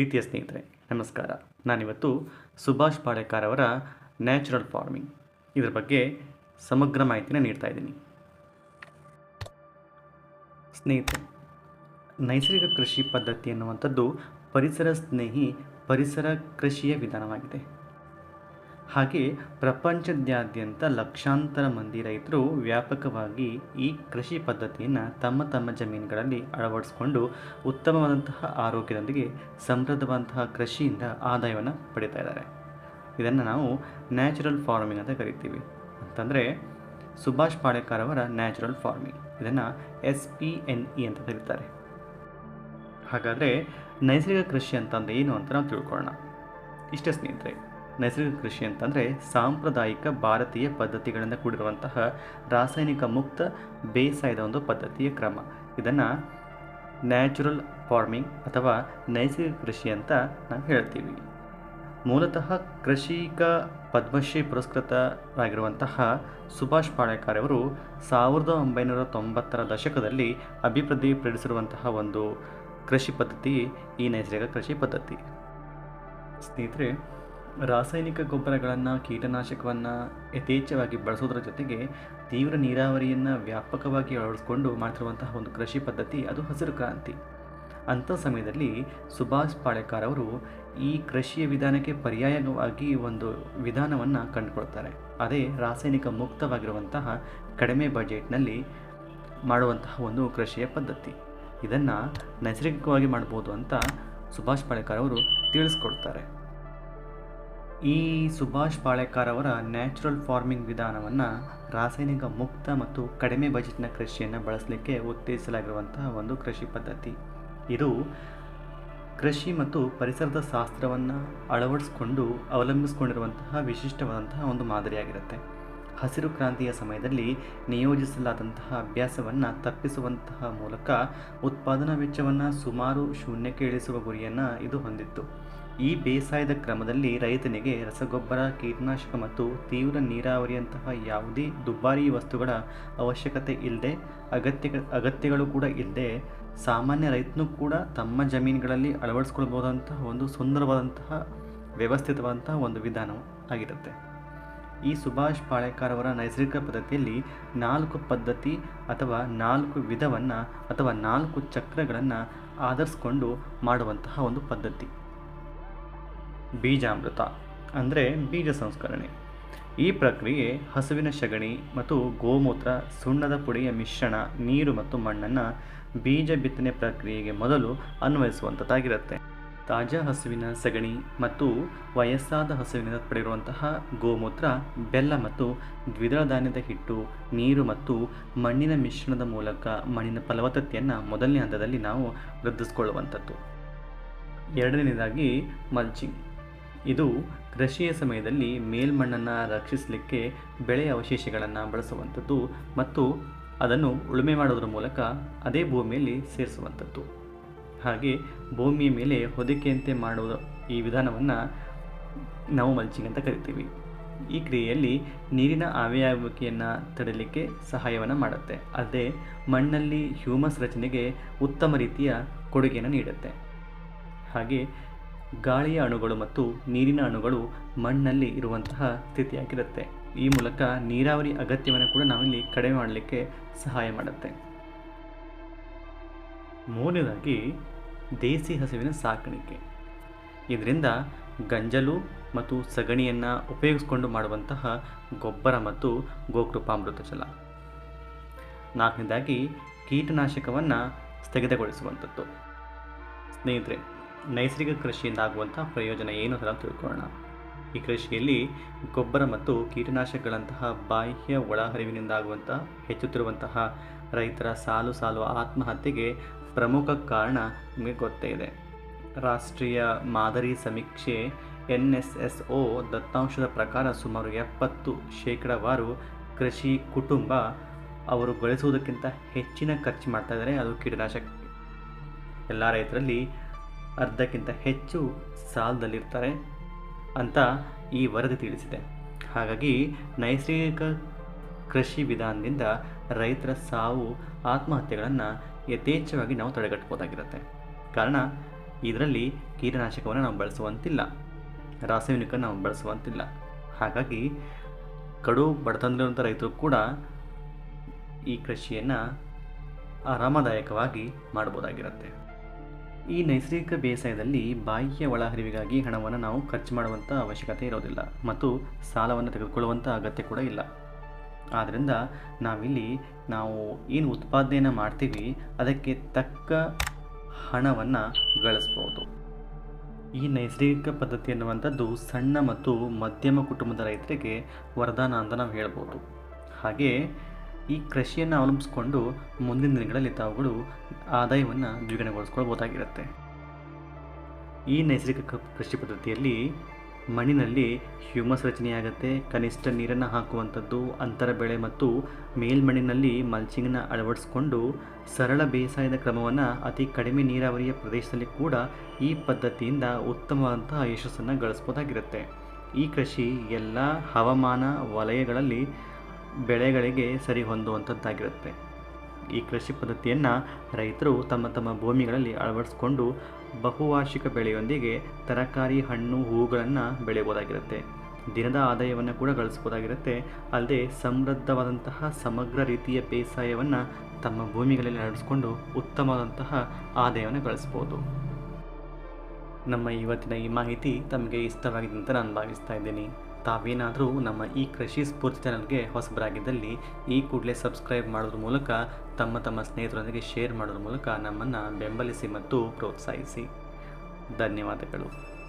ಪ್ರೀತಿಯ ಸ್ನೇಹಿತರೆ, ನಮಸ್ಕಾರ. ನಾನಿವತ್ತು ಸುಭಾಷ್ ಪಾಳೇಕರ್ ಅವರ ನ್ಯಾಚುರಲ್ ಫಾರ್ಮಿಂಗ್. ಇದರ ಬಗ್ಗೆ ಸಮಗ್ರ ಮಾಹಿತಿನ ನೀಡ್ತಾ ಇದ್ದೀನಿ. ಸ್ನೇಹಿತರೆ, ನೈಸರ್ಗಿಕ ಕೃಷಿ ಪದ್ಧತಿ ಎನ್ನುವಂಥದ್ದು ಪರಿಸರ ಸ್ನೇಹಿ ಪರಿಸರ ಕೃಷಿಯ ವಿಧಾನವಾಗಿದೆ. ಹಾಗೆ ಪ್ರಪಂಚದಾದ್ಯಂತ ಲಕ್ಷಾಂತರ ಮಂದಿ ರೈತರು ವ್ಯಾಪಕವಾಗಿ ಈ ಕೃಷಿ ಪದ್ಧತಿಯನ್ನು ತಮ್ಮ ತಮ್ಮ ಜಮೀನುಗಳಲ್ಲಿ ಅಳವಡಿಸಿಕೊಂಡು ಉತ್ತಮವಾದಂತಹ ಆರೋಗ್ಯದೊಂದಿಗೆ ಸಮೃದ್ಧವಾದಂತಹ ಕೃಷಿಯಿಂದ ಆದಾಯವನ್ನು ಪಡಿತಾ ಇದ್ದಾರೆ. ಇದನ್ನು ನಾವು ನ್ಯಾಚುರಲ್ ಫಾರ್ಮಿಂಗ್ ಅಂತ ಕರಿತೀವಿ. ಅಂತಂದರೆ ಸುಭಾಷ್ ಪಾಳೇಕರ್ ಅವರ ನ್ಯಾಚುರಲ್ ಫಾರ್ಮಿಂಗ್. ಇದನ್ನು ಎಸ್ ಪಿ ಎನ್ ಇ ಅಂತ ಕರೀತಾರೆ. ಹಾಗಾದರೆ ನೈಸರ್ಗಿಕ ಕೃಷಿ ಅಂತಂದ್ರೆ ಏನು ಅಂತ ನಾವು ತಿಳ್ಕೊಳ್ಳೋಣ. ಇಷ್ಟೇ ಸ್ನೇಹಿತರೆ ನೈಸರ್ಗಿಕ ಕೃಷಿ ಅಂತಂದರೆ ಸಾಂಪ್ರದಾಯಿಕ ಭಾರತೀಯ ಪದ್ಧತಿಗಳಿಂದ ಕೂಡಿರುವಂತಹ ರಾಸಾಯನಿಕ ಮುಕ್ತ ಬೇಸಾಯದ ಒಂದು ಪದ್ಧತಿಯ ಕ್ರಮ. ಇದನ್ನು ನ್ಯಾಚುರಲ್ ಫಾರ್ಮಿಂಗ್ ಅಥವಾ ನೈಸರ್ಗಿಕ ಕೃಷಿ ಅಂತ ನಾವು ಹೇಳ್ತೀವಿ. ಮೂಲತಃ ಕೃಷಿಕ ಪದ್ಮಶ್ರೀ ಪುರಸ್ಕೃತರಾಗಿರುವಂತಹ ಸುಭಾಷ್ ಪಾಳೇಕರ್ ಅವರು ಸಾವಿರದ ಒಂಬೈನೂರ ತೊಂಬತ್ತರ ದಶಕದಲ್ಲಿ ಅಭಿವೃದ್ಧಿಪಡಿಸಿರುವಂತಹ ಒಂದು ಕೃಷಿ ಪದ್ಧತಿ ಈ ನೈಸರ್ಗಿಕ ಕೃಷಿ ಪದ್ಧತಿ. ಸ್ನೇಹಿತರೆ ರಾಸಾಯನಿಕ ಗೊಬ್ಬರಗಳನ್ನು, ಕೀಟನಾಶಕವನ್ನು ಯಥೇಚ್ಛವಾಗಿ ಬಳಸೋದ್ರ ಜೊತೆಗೆ ತೀವ್ರ ನೀರಾವರಿಯನ್ನು ವ್ಯಾಪಕವಾಗಿ ಅಳವಡಿಸಿಕೊಂಡು ಮಾಡ್ತಿರುವಂತಹ ಒಂದು ಕೃಷಿ ಪದ್ಧತಿ ಅದು ಹಸಿರು ಕ್ರಾಂತಿ. ಅಂಥ ಸಮಯದಲ್ಲಿ ಸುಭಾಷ್ ಪಾಳೇಕರ್ ಅವರು ಈ ಕೃಷಿಯ ವಿಧಾನಕ್ಕೆ ಪರ್ಯಾಯವಾಗಿ ಒಂದು ವಿಧಾನವನ್ನು ಕಂಡುಕೊಳ್ತಾರೆ. ಅದೇ ರಾಸಾಯನಿಕ ಮುಕ್ತವಾಗಿರುವಂತಹ ಕಡಿಮೆ ಬಜೆಟ್ನಲ್ಲಿ ಮಾಡುವಂತಹ ಒಂದು ಕೃಷಿಯ ಪದ್ಧತಿ. ಇದನ್ನು ನೈಸರ್ಗಿಕವಾಗಿ ಮಾಡ್ಬೋದು ಅಂತ ಸುಭಾಷ್ ಪಾಳೇಕರ್ ಅವರು ತಿಳಿಸ್ಕೊಡ್ತಾರೆ. ಈ ಸುಭಾಷ್ ಪಾಳೇಕರ್ ಅವರ ನ್ಯಾಚುರಲ್ ಫಾರ್ಮಿಂಗ್ ವಿಧಾನವನ್ನು ರಾಸಾಯನಿಕ ಮುಕ್ತ ಮತ್ತು ಕಡಿಮೆ ಬಜೆಟ್ನ ಕೃಷಿಯನ್ನು ಬಳಸಲಿಕ್ಕೆ ಉತ್ತೇಜಿಸಲಾಗಿರುವಂತಹ ಒಂದು ಕೃಷಿ ಪದ್ಧತಿ. ಇದು ಕೃಷಿ ಮತ್ತು ಪರಿಸರದ ಶಾಸ್ತ್ರವನ್ನು ಅಳವಡಿಸಿಕೊಂಡು ಅವಲಂಬಿಸಿಕೊಂಡಿರುವಂತಹ ವಿಶಿಷ್ಟವಾದಂತಹ ಒಂದು ಮಾದರಿಯಾಗಿರುತ್ತೆ. ಹಸಿರು ಕ್ರಾಂತಿಯ ಸಮಯದಲ್ಲಿ ನಿಯೋಜಿಸಲಾದಂತಹ ಅಭ್ಯಾಸವನ್ನು ತಪ್ಪಿಸುವಂತಹ ಮೂಲಕ ಉತ್ಪಾದನಾ ವೆಚ್ಚವನ್ನು ಸುಮಾರು ಶೂನ್ಯಕ್ಕೆ ಇಳಿಸುವ ಗುರಿಯನ್ನು ಇದು ಹೊಂದಿತ್ತು. ಈ ಬೇಸಾಯದ ಕ್ರಮದಲ್ಲಿ ರೈತನಿಗೆ ರಸಗೊಬ್ಬರ, ಕೀಟನಾಶಕ ಮತ್ತು ತೀವ್ರ ನೀರಾವರಿಯಂತಹ ಯಾವುದೇ ದುಬಾರಿ ವಸ್ತುಗಳ ಅವಶ್ಯಕತೆ ಇಲ್ಲದೆ ಅಗತ್ಯ ಅಗತ್ಯಗಳು ಕೂಡ ಇಲ್ಲದೆ ಸಾಮಾನ್ಯ ರೈತನು ಕೂಡ ತಮ್ಮ ಜಮೀನುಗಳಲ್ಲಿ ಅಳವಡಿಸ್ಕೊಳ್ಬೋದಂತಹ ಒಂದು ಸುಂದರವಾದಂತಹ, ವ್ಯವಸ್ಥಿತವಾದಂತಹ ಒಂದು ವಿಧಾನ ಆಗಿರುತ್ತೆ. ಈ ಸುಭಾಷ್ ಪಾಳೇಕರ್ ಅವರ ನೈಸರ್ಗಿಕ ಪದ್ಧತಿಯಲ್ಲಿ ನಾಲ್ಕು ಪದ್ಧತಿ ಅಥವಾ ನಾಲ್ಕು ವಿಧವನ್ನು ಅಥವಾ ನಾಲ್ಕು ಚಕ್ರಗಳನ್ನು ಆಧರಿಸ್ಕೊಂಡು ಮಾಡುವಂತಹ ಒಂದು ಪದ್ಧತಿ. ಬೀಜಾಮೃತ, ಅಂದರೆ ಬೀಜ ಸಂಸ್ಕರಣೆ. ಈ ಪ್ರಕ್ರಿಯೆ ಹಸುವಿನ ಸಗಣಿ ಮತ್ತು ಗೋಮೂತ್ರ, ಸುಣ್ಣದ ಪುಡಿಯ ಮಿಶ್ರಣ, ನೀರು ಮತ್ತು ಮಣ್ಣನ್ನು ಬೀಜ ಬಿತ್ತನೆ ಪ್ರಕ್ರಿಯೆಗೆ ಮೊದಲು ಅನ್ವಯಿಸುವಂಥದ್ದಾಗಿರುತ್ತೆ ತಾಜಾ ಹಸುವಿನ ಸಗಣಿ ಮತ್ತು ವಯಸ್ಸಾದ ಹಸುವಿನಿಂದ ಪಡೆದಿರುವಂತಹ ಗೋಮೂತ್ರ, ಬೆಲ್ಲ ಮತ್ತು ದ್ವಿದಳ ಧಾನ್ಯದ ಹಿಟ್ಟು, ನೀರು ಮತ್ತು ಮಣ್ಣಿನ ಮಿಶ್ರಣದ ಮೂಲಕ ಮಣ್ಣಿನ ಫಲವತ್ತತೆಯನ್ನು ಮೊದಲನೇ ಹಂತದಲ್ಲಿ ನಾವು ವೃದ್ಧಿಸ್ಕೊಳ್ಳುವಂಥದ್ದು. ಎರಡನೇದಾಗಿ ಮಲ್ಚಿಂಗ್. ಇದು ಕೃಷಿಯ ಸಮಯದಲ್ಲಿ ಮೇಲ್ಮಣ್ಣನ್ನು ರಕ್ಷಿಸಲಿಕ್ಕೆ ಬೆಳೆ ಅವಶೇಷಗಳನ್ನು ಬಳಸುವಂಥದ್ದು ಮತ್ತು ಅದನ್ನು ಉಳುಮೆ ಮಾಡೋದ್ರ ಮೂಲಕ ಅದೇ ಭೂಮಿಯಲ್ಲಿ ಸೇರಿಸುವಂಥದ್ದು. ಹಾಗೆ ಭೂಮಿಯ ಮೇಲೆ ಹೊದಿಕೆಯಂತೆ ಮಾಡುವ ಈ ವಿಧಾನವನ್ನು ನಾವು ಮಲ್ಚಿಂಗ್ ಅಂತ ಕರಿತೀವಿ. ಈ ಕ್ರಿಯೆಯಲ್ಲಿ ನೀರಿನ ಆವಿಯಾಗುವಿಕೆಯನ್ನು ತಡೆಯಲಿಕ್ಕೆ ಸಹಾಯವನ್ನು ಮಾಡುತ್ತೆ. ಅದೇ ಮಣ್ಣಲ್ಲಿ ಹ್ಯೂಮಸ್ ರಚನೆಗೆ ಉತ್ತಮ ರೀತಿಯ ಕೊಡುಗೆಯನ್ನು ನೀಡುತ್ತೆ. ಹಾಗೆ ಗಾಳಿಯ ಅಣುಗಳು ಮತ್ತು ನೀರಿನ ಅಣುಗಳು ಮಣ್ಣಲ್ಲಿ ಇರುವಂತಹ ಸ್ಥಿತಿಯಾಗಿರುತ್ತೆ. ಈ ಮೂಲಕ ನೀರಾವರಿ ಅಗತ್ಯವನ್ನು ಕೂಡ ನಾವಿಲ್ಲಿ ಕಡಿಮೆ ಮಾಡಲಿಕ್ಕೆ ಸಹಾಯ ಮಾಡುತ್ತೆ. ಮೂರನೇದಾಗಿ, ದೇಸಿ ಹಸುವಿನ ಸಾಕಾಣಿಕೆ. ಇದರಿಂದ ಗಂಜಲು ಮತ್ತು ಸಗಣಿಯನ್ನು ಉಪಯೋಗಿಸಿಕೊಂಡು ಮಾಡುವಂತಹ ಗೊಬ್ಬರ ಮತ್ತು ಗೋಕೃಪಾಮೃತ ಜಲ ನಾಲ್ಕನೇದಾಗಿ ಕೀಟನಾಶಕವನ್ನು ಸ್ಥಗಿತಗೊಳಿಸುವಂಥದ್ದು. ಸ್ನೇಹಿತರೆ ನೈಸರ್ಗಿಕ ಕೃಷಿಯಿಂದ ಆಗುವಂಥ ಪ್ರಯೋಜನ ಏನು ಅಂತ ತಿಳ್ಕೊಳ್ಳೋಣ. ಈ ಕೃಷಿಯಲ್ಲಿ ಗೊಬ್ಬರ ಮತ್ತು ಕೀಟನಾಶಕಗಳಂತಹ ಬಾಹ್ಯ ಒಳಹರಿವಿನಿಂದ ಆಗುವಂಥ, ಹೆಚ್ಚುತ್ತಿರುವಂತಹ ರೈತರ ಸಾಲು ಸಾಲು ಆತ್ಮಹತ್ಯೆಗೆ ಪ್ರಮುಖ ಕಾರಣ ನಿಮಗೆ ಗೊತ್ತೇ ಇದೆ. ರಾಷ್ಟ್ರೀಯ ಮಾದರಿ ಸಮೀಕ್ಷೆ ಎನ್ ಎಸ್ ಎಸ್ ಒ ದತ್ತಾಂಶದ ಪ್ರಕಾರ ಸುಮಾರು ಎಪ್ಪತ್ತು ಶೇಕಡಾವಾರು ಕೃಷಿ ಕುಟುಂಬ ಅವರು ಗಳಿಸುವುದಕ್ಕಿಂತ ಹೆಚ್ಚಿನ ಖರ್ಚು ಮಾಡ್ತಾ ಇದ್ದಾರೆ, ಅದು ಕೀಟನಾಶಕ. ಎಲ್ಲ ರೈತರಲ್ಲಿ ಅರ್ಧಕ್ಕಿಂತ ಹೆಚ್ಚು ಸಾಲದಲ್ಲಿರ್ತಾರೆ ಅಂತ ಈ ವರದಿ ತಿಳಿಸಿದೆ. ಹಾಗಾಗಿ ನೈಸರ್ಗಿಕ ಕೃಷಿ ವಿಧಾನದಿಂದ ರೈತರ ಸಾವು, ಆತ್ಮಹತ್ಯೆಗಳನ್ನು ಯಥೇಚ್ಛವಾಗಿ ನಾವು ತಡೆಗಟ್ಟಬಹುದಾಗಿರುತ್ತೆ ಕಾರಣ, ಇದರಲ್ಲಿ ಕೀಟನಾಶಕವನ್ನು ನಾವು ಬಳಸುವಂತಿಲ್ಲ. ರಾಸಾಯನಿಕ ನಾವು ಬಳಸುವಂತಿಲ್ಲ. ಹಾಗಾಗಿ ಕಡು ಬಡತನದಲ್ಲಿರುವಂಥ ರೈತರು ಕೂಡ ಈ ಕೃಷಿಯನ್ನು ಆರಾಮದಾಯಕವಾಗಿ ಮಾಡ್ಬೋದಾಗಿರುತ್ತೆ. ಈ ನೈಸರ್ಗಿಕ ಬೇಸಾಯದಲ್ಲಿ ಬಾಹ್ಯ ಒಳಹರಿವಿಗಾಗಿ ಹಣವನ್ನು ನಾವು ಖರ್ಚು ಮಾಡುವಂಥ ಅವಶ್ಯಕತೆ ಇರೋದಿಲ್ಲ ಮತ್ತು ಸಾಲವನ್ನು ತೆಗೆದುಕೊಳ್ಳುವಂಥ ಅಗತ್ಯ ಕೂಡ ಇಲ್ಲ. ಆದ್ದರಿಂದ ನಾವಿಲ್ಲಿ ನಾವು ಏನು ಉತ್ಪಾದನೆಯನ್ನು ಮಾಡ್ತೀವಿ ಅದಕ್ಕೆ ತಕ್ಕ ಹಣವನ್ನು ಗಳಿಸ್ಬೋದು. ಈ ನೈಸರ್ಗಿಕ ಪದ್ಧತಿ ಅನ್ನುವಂಥದ್ದು ಸಣ್ಣ ಮತ್ತು ಮಧ್ಯಮ ಕುಟುಂಬದ ರೈತರಿಗೆ ವರದಾನ ಅಂತ ನಾವು ಹೇಳ್ಬೋದು. ಹಾಗೆ ಈ ಕೃಷಿಯನ್ನು ಅವಲಂಬಿಸಿಕೊಂಡು ಮುಂದಿನ ದಿನಗಳಲ್ಲಿ ತಾವುಗಳು ಆದಾಯವನ್ನು ದ್ವಿಗುಣಗೊಳಿಸ್ಕೊಳ್ಬೋದಾಗಿರುತ್ತೆ ಈ ನೈಸರ್ಗಿಕ ಕೃಷಿ ಪದ್ಧತಿಯಲ್ಲಿ ಮಣ್ಣಿನಲ್ಲಿ ಹ್ಯೂಮಸ್ ರಚನೆಯಾಗುತ್ತೆ, ಕನಿಷ್ಠ ನೀರನ್ನು ಹಾಕುವಂಥದ್ದು, ಅಂತರ ಬೆಳೆ ಮತ್ತು ಮೇಲ್ಮಣ್ಣಿನಲ್ಲಿ ಮಲ್ಚಿಂಗ್ನ ಅಳವಡಿಸಿಕೊಂಡು ಸರಳ ಬೇಸಾಯದ ಕ್ರಮವನ್ನು ಅತಿ ಕಡಿಮೆ ನೀರಾವರಿಯ ಪ್ರದೇಶದಲ್ಲಿ ಕೂಡ ಈ ಪದ್ಧತಿಯಿಂದ ಉತ್ತಮವಾದಂತಹ ಯಶಸ್ಸನ್ನು ಗಳಿಸ್ಬೋದಾಗಿರುತ್ತೆ. ಈ ಕೃಷಿ ಎಲ್ಲ ಹವಾಮಾನ ವಲಯಗಳಲ್ಲಿ ಬೆಳೆಗಳಿಗೆ ಸರಿ ಹೊಂದುವಂಥದ್ದಾಗಿರುತ್ತೆ. ಈ ಕೃಷಿ ಪದ್ಧತಿಯನ್ನು ರೈತರು ತಮ್ಮ ತಮ್ಮ ಭೂಮಿಗಳಲ್ಲಿ ಅಳವಡಿಸಿಕೊಂಡು ಬಹುವಾರ್ಷಿಕ ಬೆಳೆಯೊಂದಿಗೆ ತರಕಾರಿ, ಹಣ್ಣು, ಹೂಗಳನ್ನು ಬೆಳೆಯಬಹುದಾಗಿರುತ್ತೆ. ದಿನದ ಆದಾಯವನ್ನು ಕೂಡ ಗಳಿಸ್ಬೋದಾಗಿರುತ್ತೆ ಅಲ್ಲದೆ ಸಮೃದ್ಧವಾದಂತಹ ಸಮಗ್ರ ರೀತಿಯ ಬೇಸಾಯವನ್ನು ತಮ್ಮ ಭೂಮಿಗಳಲ್ಲಿ ಅಳವಡಿಸ್ಕೊಂಡು ಉತ್ತಮವಾದಂತಹ ಆದಾಯವನ್ನು ಗಳಿಸ್ಬೋದು ನಮ್ಮ ಇವತ್ತಿನ ಈ ಮಾಹಿತಿ ತಮಗೆ ಇಷ್ಟವಾಗಿದೆ ಅಂತ ನಾನು ಭಾವಿಸ್ತಾ ಇದ್ದೀನಿ. ತಾವೇನಾದರೂ ನಮ್ಮ ಈ ಕೃಷಿ ಸ್ಫೂರ್ತಿ ಚಾನಲ್ಗೆ ಹೊಸಬರಾಗಿದ್ದಲ್ಲಿ ಈ ಕೂಡಲೇ ಸಬ್ಸ್ಕ್ರೈಬ್ ಮಾಡೋದ್ರ ಮೂಲಕ ತಮ್ಮ ತಮ್ಮ ಸ್ನೇಹಿತರೊಂದಿಗೆ ಶೇರ್ ಮಾಡೋದ್ರ ಮೂಲಕ ನಮ್ಮನ್ನು ಬೆಂಬಲಿಸಿ ಮತ್ತು ಪ್ರೋತ್ಸಾಹಿಸಿ. ಧನ್ಯವಾದಗಳು.